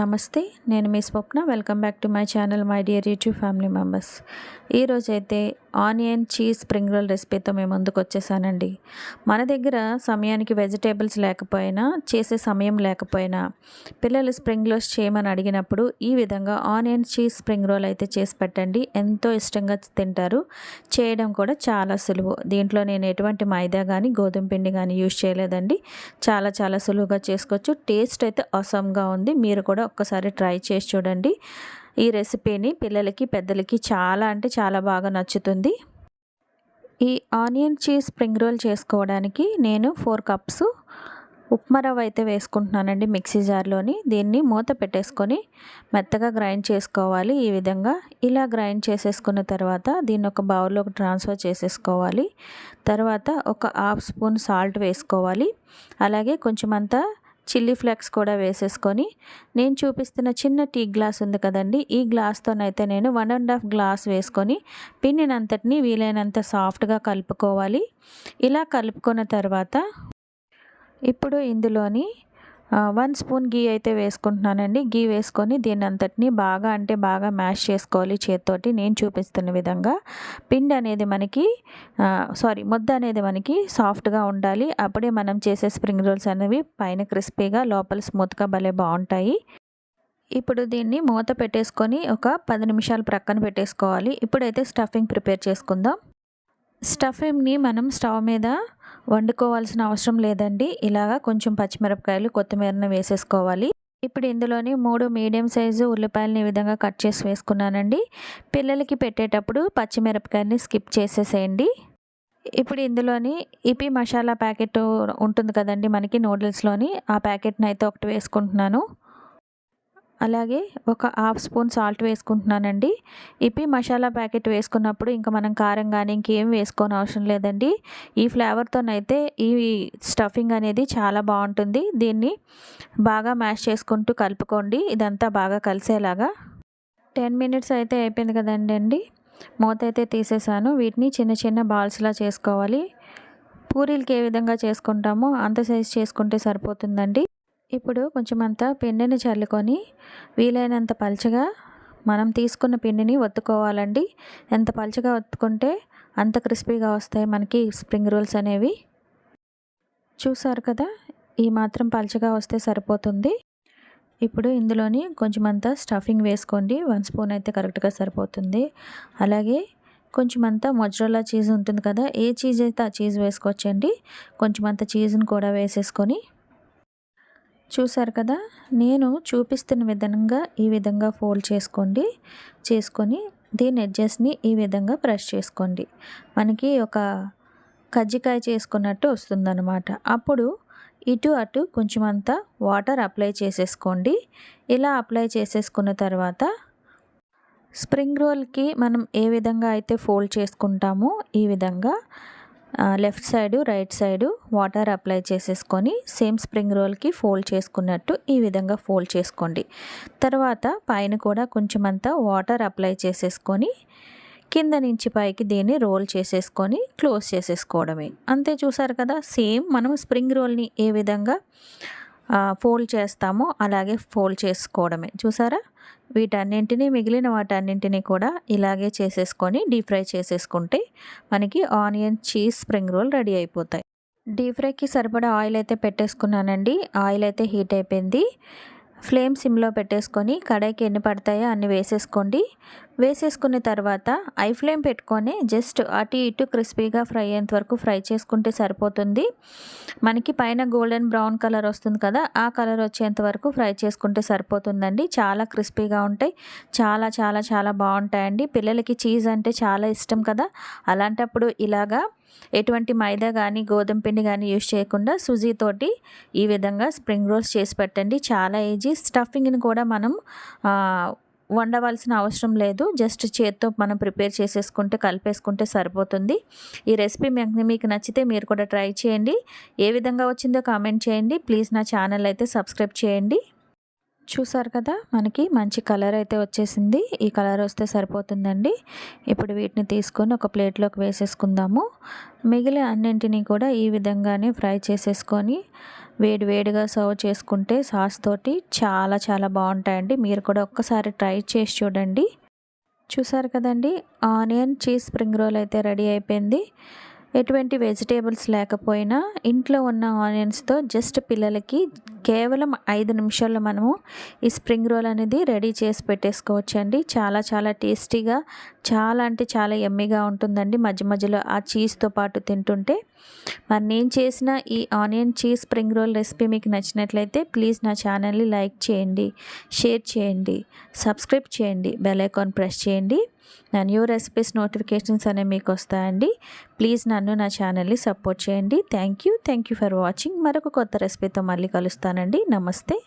నమస్తే నేను మీ Swapna. Welcome back to my channel my dear YouTube family members. ఈరోజైతే onion cheese spring roll రెసిపీతో మేము ముందుకు వచ్చేసానండి. మన దగ్గర సమయానికి వెజిటేబుల్స్ లేకపోయినా చేసే సమయం లేకపోయినా పిల్లలు స్ప్రింగ్ రోల్స్ చేయమని అడిగినప్పుడు ఈ విధంగా ఆనియన్ చీజ్ స్ప్రింగ్ రోల్ అయితే చేసి పెట్టండి. ఎంతో ఇష్టంగా తింటారు. చేయడం కూడా చాలా సులువు. దీంట్లో నేను ఎటువంటి మైదా కానీ గోధుమ పిండి కానీ యూజ్ చేయలేదండి. చాలా చాలా సులువుగా చేసుకోవచ్చు. టేస్ట్ అయితే అసమ్గా ఉంది. మీరు కూడా ఒక్కసారి ట్రై చేసి చూడండి. ఈ రెసిపీని పిల్లలకి పెద్దలకి చాలా అంటే చాలా బాగా నచ్చుతుంది. ఈ ఆనియన్ చీజ్ స్ప్రింగ్ రోల్ చేసుకోవడానికి నేను ఫోర్ కప్స్ ఉప్మా రవ్వ అయితే వేసుకుంటున్నానండి మిక్సీ జార్లోని. దీన్ని మూత పెట్టేసుకొని మెత్తగా గ్రైండ్ చేసుకోవాలి ఈ విధంగా. ఇలా గ్రైండ్ చేసేసుకున్న తర్వాత దీన్ని ఒక బౌల్లోకి ట్రాన్స్ఫర్ చేసేసుకోవాలి. తర్వాత ఒక హాఫ్ స్పూన్ సాల్ట్ వేసుకోవాలి. అలాగే కొంచెం అంతా చిల్లీ ఫ్లేక్స్ కూడా వేసేసుకొని నేను చూపిస్తున్న చిన్న టీ గ్లాస్ ఉంది కదండి ఈ గ్లాస్తోనైతే నేను వన్ అండ్ హాఫ్ గ్లాస్ వేసుకొని పిండినంతటిని వీలైనంత సాఫ్ట్గా కలుపుకోవాలి. ఇలా కలుపుకున్న తర్వాత ఇప్పుడు ఇందులోని వన్ స్పూన్ గీ అయితే వేసుకుంటున్నానండి. గీ వేసుకొని దీని అంతటిని బాగా అంటే బాగా మ్యాష్ చేసుకోవాలి చేత్తోటి. నేను చూపిస్తున్న విధంగా పిండి అనేది మనకి సారీ ముద్ద అనేది మనకి సాఫ్ట్గా ఉండాలి. అప్పుడే మనం చేసే స్ప్రింగ్ రోల్స్ అనేవి పైన క్రిస్పీగా లోపల స్మూత్గా భలే బాగుంటాయి. ఇప్పుడు దీన్ని మూత పెట్టేసుకొని ఒక పది నిమిషాలు ప్రక్కన పెట్టేసుకోవాలి. ఇప్పుడైతే స్టఫింగ్ ప్రిపేర్ చేసుకుందాం. స్టఫింగ్ని మనం స్టవ్ మీద వండుకోవాల్సిన అవసరం లేదండి. ఇలాగా కొంచెం పచ్చిమిరపకాయలు కొత్తిమీరను వేసేసుకోవాలి. ఇప్పుడు ఇందులోని మూడు మీడియం సైజు ఉల్లిపాయలని ఈ విధంగా కట్ చేసి వేసుకున్నానండి. పిల్లలకి పెట్టేటప్పుడు పచ్చిమిరపకాయలని స్కిప్ చేసేసేయండి. ఇప్పుడు ఇందులోని ఇపి మసాలా ప్యాకెట్ ఉంటుంది కదండి మనకి నూడిల్స్లోని ఆ ప్యాకెట్ని అయితే ఒకటి వేసుకుంటున్నాను. అలాగే ఒక హాఫ్ స్పూన్ సాల్ట్ వేసుకుంటున్నానండి. ఇప్పి మసాలా ప్యాకెట్ వేసుకున్నప్పుడు ఇంకా మనం కారం కానీ ఇంకేం వేసుకోని అవసరం లేదండి. ఈ ఫ్లేవర్తోనైతే ఈ స్టఫింగ్ అనేది చాలా బాగుంటుంది. దీన్ని బాగా మ్యాష్ చేసుకుంటూ కలుపుకోండి. ఇదంతా బాగా కలిసేలాగా. టెన్ మినిట్స్ అయితే అయిపోయింది కదండి అండి. మూత అయితే తీసేసాను. వీటిని చిన్న చిన్న బాల్స్లా చేసుకోవాలి. పూరీలకి ఏ విధంగా చేసుకుంటామో అంత సైజ్ చేసుకుంటే సరిపోతుందండి. ఇప్పుడు కొంచెం అంత పిండిని చల్లుకొని వీలైనంత పలచగా మనం తీసుకున్న పిండిని ఒత్తుకోవాలండి. ఎంత పలచగా ఒత్తుకుంటే అంత క్రిస్పీగా వస్తాయి మనకి స్ప్రింగ్ రోల్స్ అనేవి. చూసారు కదా ఈ మాత్రం పలచగా వస్తే సరిపోతుంది. ఇప్పుడు ఇందులోని కొంచెం అంతా స్టఫింగ్ వేసుకోండి. వన్ స్పూన్ అయితే కరెక్ట్గా సరిపోతుంది. అలాగే కొంచెం అంతా మొజ్రోలా చీజ్ ఉంటుంది కదా ఏ చీజ్ అయితే ఆ చీజ్ వేసుకోవచ్చండి కొంచెం అంత చీజ్ని కూడా వేసేసుకొని చూసారు కదా? నేను చూపిస్తున్న విధంగా ఈ విధంగా ఫోల్డ్ చేసుకోండి. చేసుకొని దీని ఎడ్జెస్ని ఈ విధంగా బ్రష్ చేసుకోండి. మనకి ఒక కజ్జికాయ చేసుకున్నట్టు వస్తుందన్నమాట. అప్పుడు ఇటు అటు కొంచెం అంతా వాటర్ అప్లై చేసేసుకోండి. ఇలా అప్లై చేసేసుకున్న తర్వాత స్ప్రింగ్ రోల్కి మనం ఏ విధంగా అయితే ఫోల్డ్ చేసుకుంటామో ఈ విధంగా left side right side water apply చేసేసుకొని సేమ్ స్ప్రింగ్ రోల్కి ఫోల్డ్ చేసుకున్నట్టు ఈ విధంగా ఫోల్డ్ చేసుకోండి. తర్వాత పైన కూడా కొంచెం అంతా వాటర్ అప్లై చేసేసుకొని కింద నుంచి పైకి దీన్ని రోల్ చేసేసుకొని క్లోజ్ చేసేసుకోవడమే. అంతే చూసారు కదా సేమ్ మనం స్ప్రింగ్ రోల్ని ఏ విధంగా ఫోల్డ్ చేస్తామో అలాగే ఫోల్డ్ చేసుకోవడమే. చూసారా? వీటన్నింటినీ మిగిలిన వాటన్నింటినీ కూడా ఇలాగే చేసేసుకొని డీప్ ఫ్రై చేసేసుకుంటే మనకి onion cheese spring roll ready అయిపోతాయి. డీప్ ఫ్రైకి సరిపడా ఆయిల్ అయితే పెట్టేసుకున్నానండి. ఆయిల్ అయితే హీట్ అయిపోయింది. ఫ్లేమ్ సిమ్లో పెట్టేసుకొని కడాయికి ఎన్ని పడతాయో అన్ని వేసేసుకోండి. వేసేసుకున్న తర్వాత ఐ ఫ్లేమ్ పెట్టుకొని జస్ట్ అటు ఇటు క్రిస్పీగా ఫ్రై అయ్యేంత వరకు ఫ్రై చేసుకుంటే సరిపోతుంది. మనకి పైన గోల్డెన్ బ్రౌన్ కలర్ వస్తుంది కదా ఆ కలర్ వచ్చేంత వరకు ఫ్రై చేసుకుంటే సరిపోతుందండి. చాలా క్రిస్పీగా ఉంటాయి. చాలా చాలా చాలా బాగుంటాయండి. పిల్లలకి చీజ్ అంటే చాలా ఇష్టం కదా. అలాంటప్పుడు ఇలాగా ఎటువంటి మైదా కానీ గోధుమ పిండి కానీ యూజ్ చేయకుండా సుజీతోటి ఈ విధంగా స్ప్రింగ్ రోల్స్ చేసి పెట్టండి. చాలా ఈజీ. స్టఫింగ్ని కూడా మనం వండవలసిన అవసరం లేదు. జస్ట్ చేత్తో మనం ప్రిపేర్ చేసేసుకుంటే కలిపేసుకుంటే సరిపోతుంది. ఈ రెసిపీ మీకు నచ్చితే మీరు కూడా ట్రై చేయండి. ఏ విధంగా వచ్చిందో కామెంట్ చేయండి. ప్లీజ్ నా ఛానల్ అయితే సబ్స్క్రైబ్ చేయండి. చూసారు కదా మనకి మంచి కలర్ అయితే వచ్చేసింది. ఈ కలర్ వస్తే సరిపోతుందండి. ఇప్పుడు వీటిని తీసుకొని ఒక ప్లేట్లోకి వేసేసుకుందాము. మిగిలిన అన్నింటినీ కూడా ఈ విధంగానే ఫ్రై చేసేసుకొని వేడి వేడిగా సర్వ్ చేసుకుంటే సాస్ తోటి చాలా చాలా బాగుంటాయండి. మీరు కూడా ఒక్కసారి ట్రై చేసి చూడండి. చూసారు కదండి ఆనియన్ చీజ్ స్ప్రింగ్ రోల్ అయితే రెడీ అయిపోయింది. ఎటువంటి వెజిటేబుల్స్ లేకపోయినా ఇంట్లో ఉన్న ఆనియన్స్తో జస్ట్ పిల్లలకి కేవలం ఐదు నిమిషాల్లో మనము ఈ స్ప్రింగ్ రోల్ అనేది రెడీ చేసి పెట్టేసుకోవచ్చు అండి చాలా చాలా టేస్టీగా చాలా అంటే చాలా ఎమ్మీగా ఉంటుందండి. మధ్య మధ్యలో ఆ చీజ్తో పాటు తింటుంటే. మరి నేను చేసిన ఈ onion cheese spring roll recipe మీకు నచ్చినట్లయితే ప్లీజ్ నా ఛానల్ని లైక్ చేయండి షేర్ చేయండి సబ్స్క్రైబ్ చేయండి బెల్ ఐకాన్ ప్రెస్ చేయండి. నా న్యూ రెసిపీస్ నోటిఫికేషన్స్ అనేవి మీకు వస్తాయండి. ప్లీజ్ నన్ను నా ఛానల్ని సపోర్ట్ చేయండి. Thank you thank you for watching మరొక కొత్త రెసిపీతో మళ్ళీ కలుస్తానండి. నమస్తే.